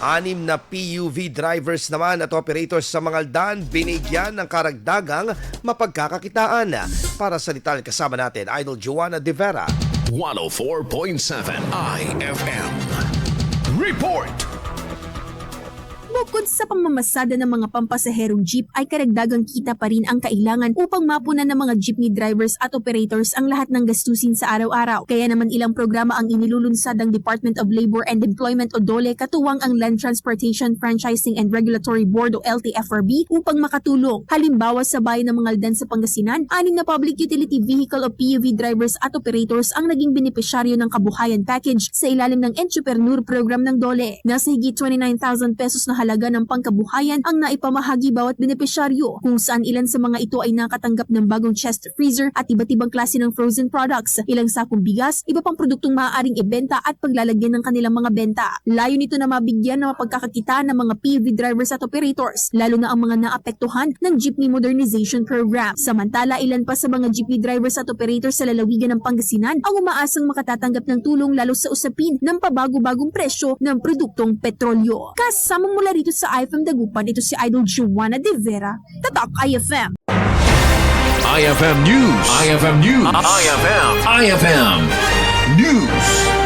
Anim na PUV drivers naman at operators sa Mangaldan binigyan ng karagdagang mapagkakakitaan. Para sa detalye kasama natin, Idol Joanna De Vera. 104.7 IFM. Report! Bukod sa pamamasada ng mga pampasaherong jeep ay karagdagang kita pa rin ang kailangan upang mapunan ng mga jeepney drivers at operators ang lahat ng gastusin sa araw-araw. Kaya naman ilang programa ang inilulunsad ng Department of Labor and Employment o DOLE katuwang ang Land Transportation Franchising and Regulatory Board o LTFRB upang makatulong. Halimbawa sa bayan ng Mangaldan sa Pangasinan, anim na public utility vehicle o PUV drivers at operators ang naging benepisyaryo ng kabuhayan package sa ilalim ng Entrepreneur Program ng DOLE. Nasa higit 29,000 pesos na halaga ng pangkabuhayan ang naipamahagi bawat benepisyaryo kung saan ilan sa mga ito ay nakatanggap ng bagong chest freezer at iba't ibang klase ng frozen products, ilang sakong bigas, iba pang produktong maaaring ibenta at paglalagyan ng kanilang mga benta. Layo nito na mabigyan ng mapagkakakita ng mga PUV drivers at operators, lalo na ang mga naapektuhan ng Jeepney Modernization Program. Samantala, ilan pa sa mga jeepney drivers at operators sa lalawigan ng Pangasinan ang umaasang makatatanggap ng tulong lalo sa usapin ng pabago-bagong presyo ng produktong petrolyo. Kasama mula rito sa IFM Dagupan, ito si Idol Joanna De Vera, Tatak IFM. IFM News. IFM News. IFM. IFM News.